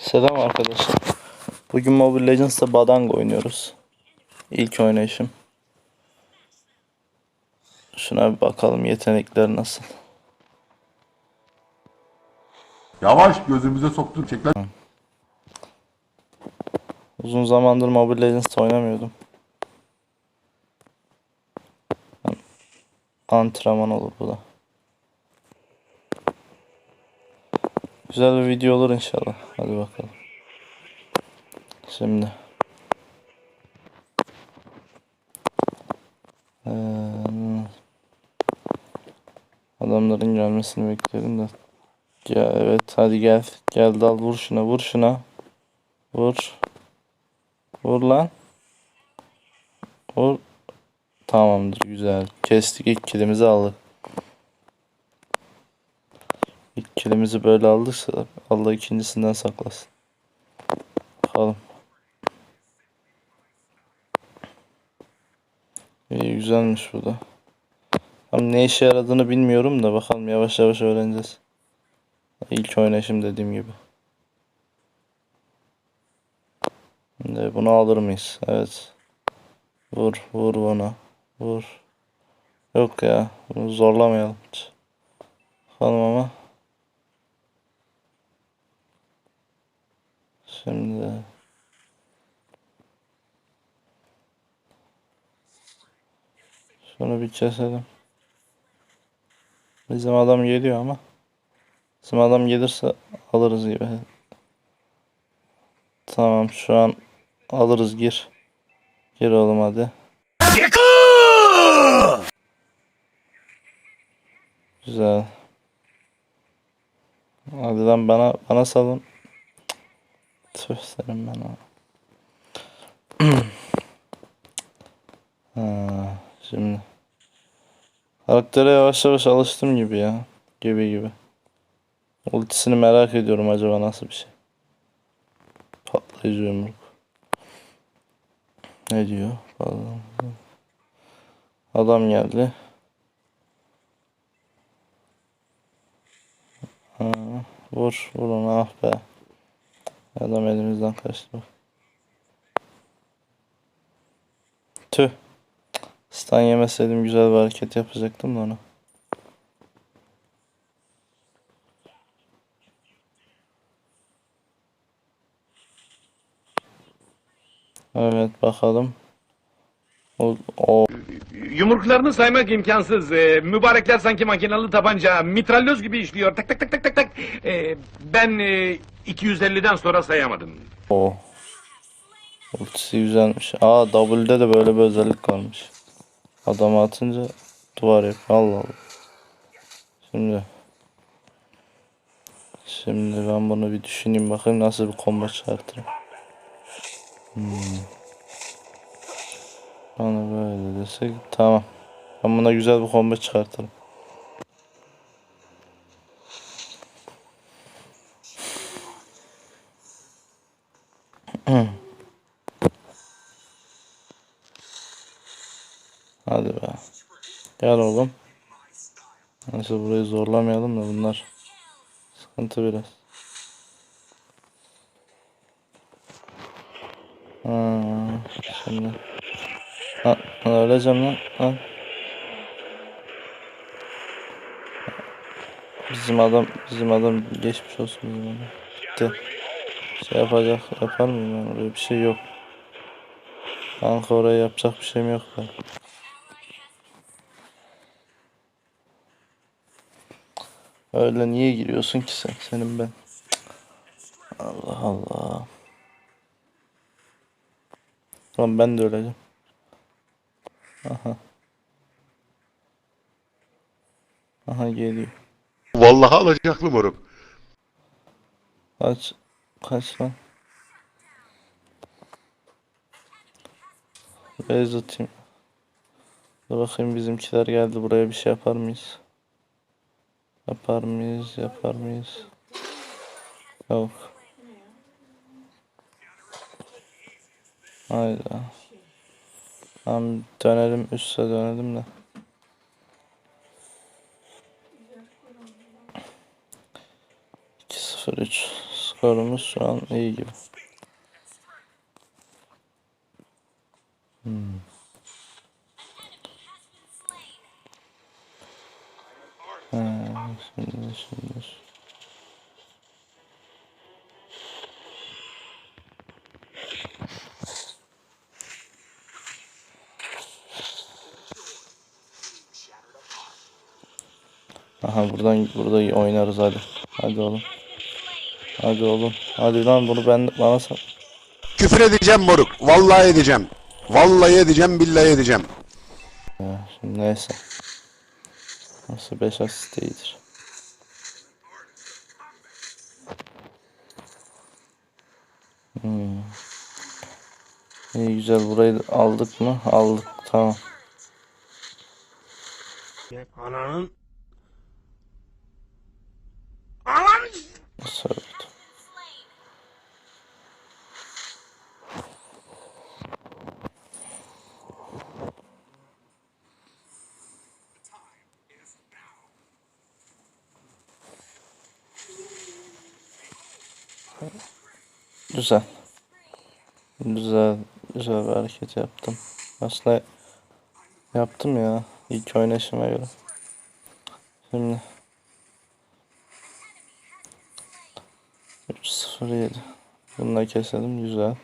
Selam arkadaşlar. Bugün Mobile Legends'ta Badang oynuyoruz. İlk oynayışım. Şuna bir bakalım yetenekler nasıl. Yavaş gözümüze soktun çek lan. Uzun zamandır Mobile Legends'ta oynamıyordum. Antrenman olur bu da. Güzel bir video olur inşallah. Hadi bakalım. Şimdi. Ee, adamların gelmesini bekledim de. Ya evet hadi gel. Gel dal vur şuna vur şuna. Vur. Vur lan. Vur. Tamamdır güzel. Kestik ilk kilimizi aldık. İlk kilimizi böyle aldıysa Allah ikincisinden saklasın. Bakalım. İyi güzelmiş bu da. Ama ne işe yaradığını bilmiyorum da bakalım yavaş yavaş öğreneceğiz. İlk oynayışım dediğim gibi. Şimdi bunu alır mıyız? Evet. Vur, vur bana. Vur. Yok ya. Bunu zorlamayalım. Bakalım ama. Şimdi. Şunu bir keselim. Bizim adam geliyor ama. Bizim adam gelirse alırız gibi. Tamam şu an alırız gir. Gir oğlum hadi. Güzel. Hadi lan bana bana salın. Tüh senin ben ha, şimdi. Karaktere yavaş yavaş alıştım gibi ya. Gibi gibi. Ultisini merak ediyorum acaba nasıl bir şey. Patlayıcı yumruk. Ne diyor? Pardon. Adam geldi. Ha, vur, vur onu ah be. Adam elimizden kaçtı. Tüh. Stun yemeseydim güzel bir hareket yapacaktım da onu. Evet bakalım. O, o Yumruklarını saymak imkansız. Ee, mübarekler sanki makinalı tabanca, mitralyoz gibi işliyor. Tak tak tak tak tak tak. Ee, ben e, 250'den sonra sayamadım. O. Ultisi güzelmiş. Aa W'de de böyle bir özellik varmış. Adamı atınca duvar yapıyor. Allah Allah. Şimdi. Şimdi ben bunu bir düşüneyim bakayım nasıl bir combo çıkartırım. Hmm. Bana böyle desek tamam. Ben buna güzel bir combo çıkartırım. Hadi be. Gel oğlum. Neyse burayı zorlamayalım da bunlar sıkıntı biraz. Ha, şimdi. Ha, öleceğim lan. Ha. Bizim adam, bizim adam geçmiş olsun bizim adam. Gitti. Şey yapacak, yapar mıyım ben oraya bir şey yok. Kanka oraya yapacak bir şeyim yok ben. Öyle niye giriyorsun ki sen? Senin ben. Allah Allah. Lan ben de öleceğim. Aha. Aha geliyor. Vallahi alacaklı moruk. Kaç. Kaç lan. Beyaz atayım. Dur bakayım bizimkiler geldi buraya bir şey yapar mıyız? Yapar mıyız? Yapar mıyız? Yok. Hayda. Tamam dönelim üste dönelim de. İki sıfır üç. Skor Skorumuz şu an iyi gibi. Hmm. Ha, şimdi şimdi. Aha buradan burada oynarız hadi. Hadi oğlum. Hadi oğlum. Hadi lan bunu ben bana sat. Küfür edeceğim moruk. Vallahi edeceğim. Vallahi edeceğim, billahi edeceğim. Ya, şimdi neyse. Nasıl 5 asist iyidir. Hmm. İyi güzel burayı aldık mı? Aldık tamam. Ananın Güzel. Güzel, güzel bir hareket yaptım. Aslında yaptım ya ilk oynayışıma göre. Şimdi 3-0-7. Bunu da keselim güzel.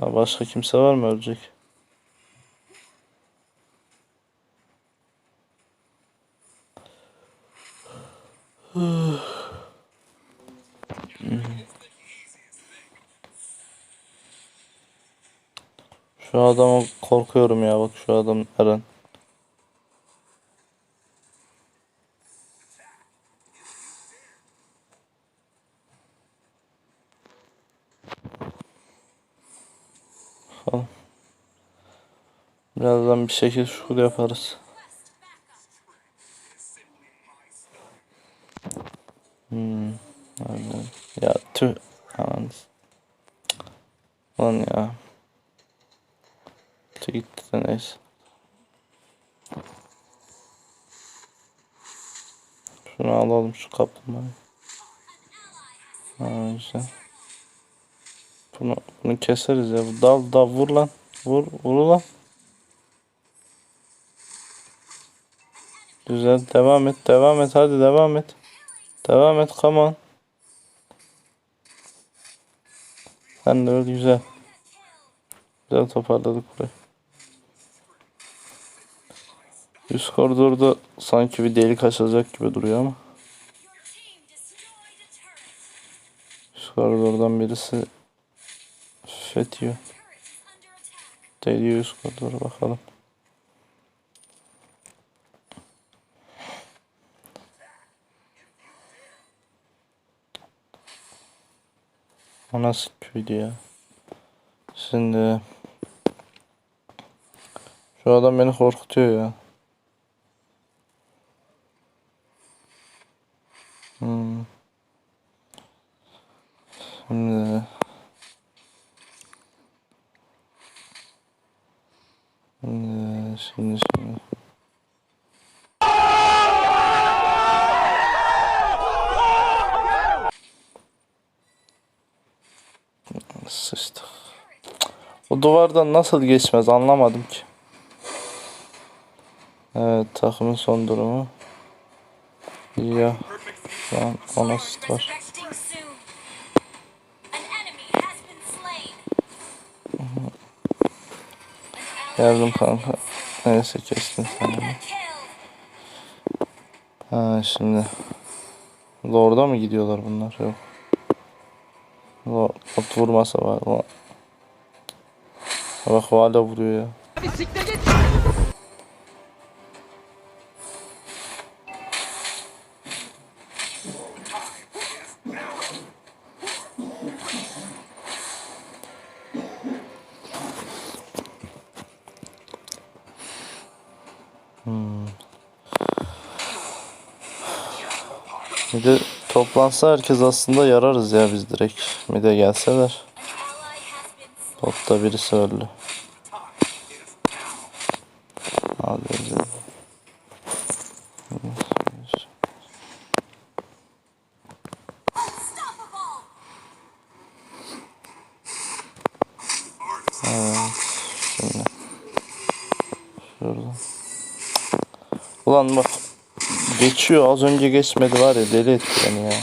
Ha, başka kimse var mı ölecek? Şu adama korkuyorum ya bak şu adam Eren. Falan. Birazdan bir şekil şukul yaparız. Hmm. Aynen. Ya tüh. Aman. Lan ya. Tüh gitti de neyse. Şunu alalım kaplumbağayı. Ha güzel. Bunu, bunu keseriz ya. Bu Dal dal vur lan. Vur vur lan. Güzel devam et devam et hadi devam et. Devam et come on. Sen de öyle güzel. Güzel toparladık burayı. Üst koridorda sanki bir delik açılacak gibi duruyor ama. Koridordan birisi fethiyor. Deliyor üst bakalım. O nasıl köydü ya? Şimdi şu adam beni korkutuyor ya. Hmm. Şimdi Şimdi şimdi Sıçtık. O duvardan nasıl geçmez anlamadım ki. Evet takımın son durumu. Ya şu an 10 asist var. Geldim kanka. Neyse kestin sen. Ha şimdi. Lord'a mı gidiyorlar bunlar? Yok. Lord, Lord vurmasa var. Bak hala vuruyor ya. Bir de toplansa herkes aslında yararız ya biz direkt. Bir de gelseler. Botta birisi öldü. Hadi öldü. Ulan bak geçiyor az önce geçmedi var ya deli etti beni ya.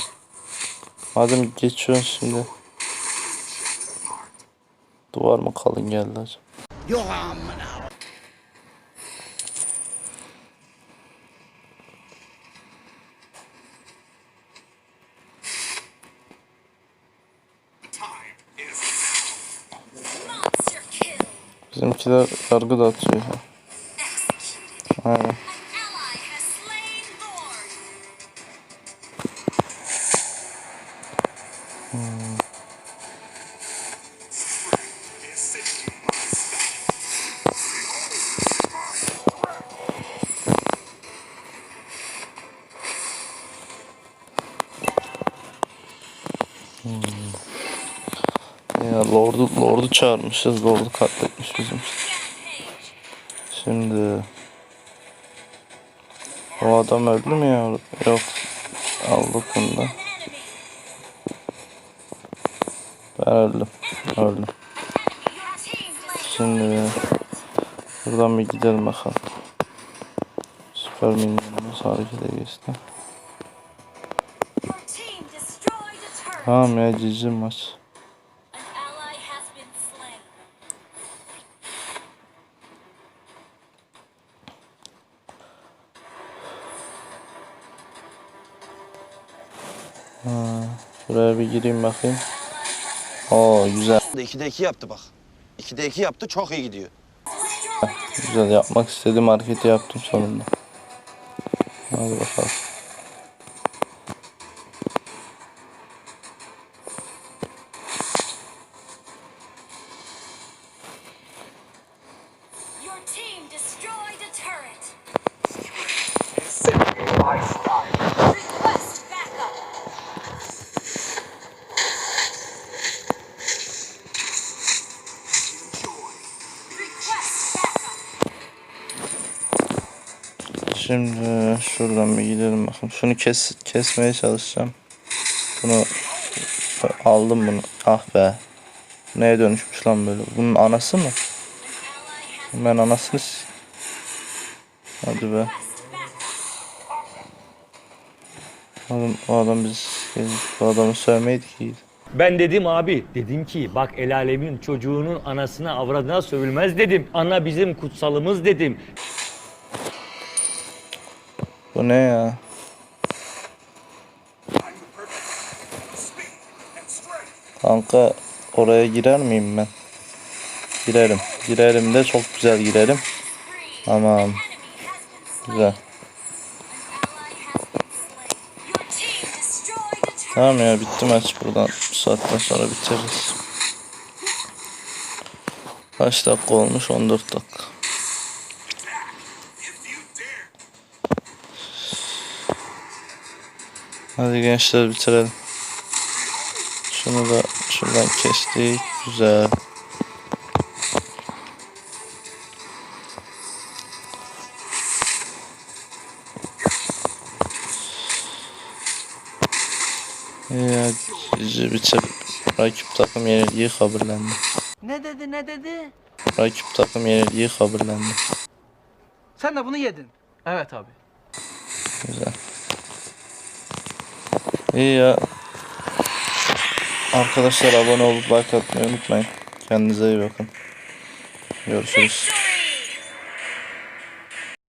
Madem geçiyorsun şimdi. Duvar mı kalın geldi acaba? Monster kill. Bizimkiler yargı ya. Executed. Aynen. Lord'u çağırmışız. Lord'u katletmiş bizim. Şimdi o adam öldü mü ya? Yok. Aldık bunu da. Ben öldüm. Öldüm. Şimdi buradan bir gidelim bakalım. Süper minyonumuz harekete geçti. Tamam ya cici maç. Bir gireyim bakayım. Oo güzel. 2'de 2 yaptı bak. 2'de 2 yaptı çok iyi gidiyor. Güzel yapmak istediğim hareketi yaptım sonunda. Hadi bakalım. Şimdi şuradan bir gidelim bakın. Şunu kes kesmeye çalışacağım. Bunu aldım bunu. Ah be. Neye dönüşmüş lan böyle? Bunun anası mı? Ben anasını Hadi be. Adam, o adam biz bu adamı sövmeydik iyiydi. Ben dedim abi, dedim ki bak el alemin çocuğunun anasına avradına sövülmez dedim. Ana bizim kutsalımız dedim. Bu ne ya? Kanka oraya girer miyim ben? Girerim. Girerim de çok güzel girerim. Tamam. Güzel. Tamam ya bitti maç buradan. Bu saatten sonra bitiririz. Kaç dakika olmuş? 14 dakika. Hadi gençler bitirelim. Şunu da şuradan kestik. Güzel. Ya cici bitir. Rakip takım yenilgiyi kabullendi. Ne dedi ne dedi? Rakip takım yenilgiyi kabullendi. Sen de bunu yedin. Evet abi. Güzel. İyi ya. Arkadaşlar abone olup like atmayı unutmayın. Kendinize iyi bakın. Görüşürüz.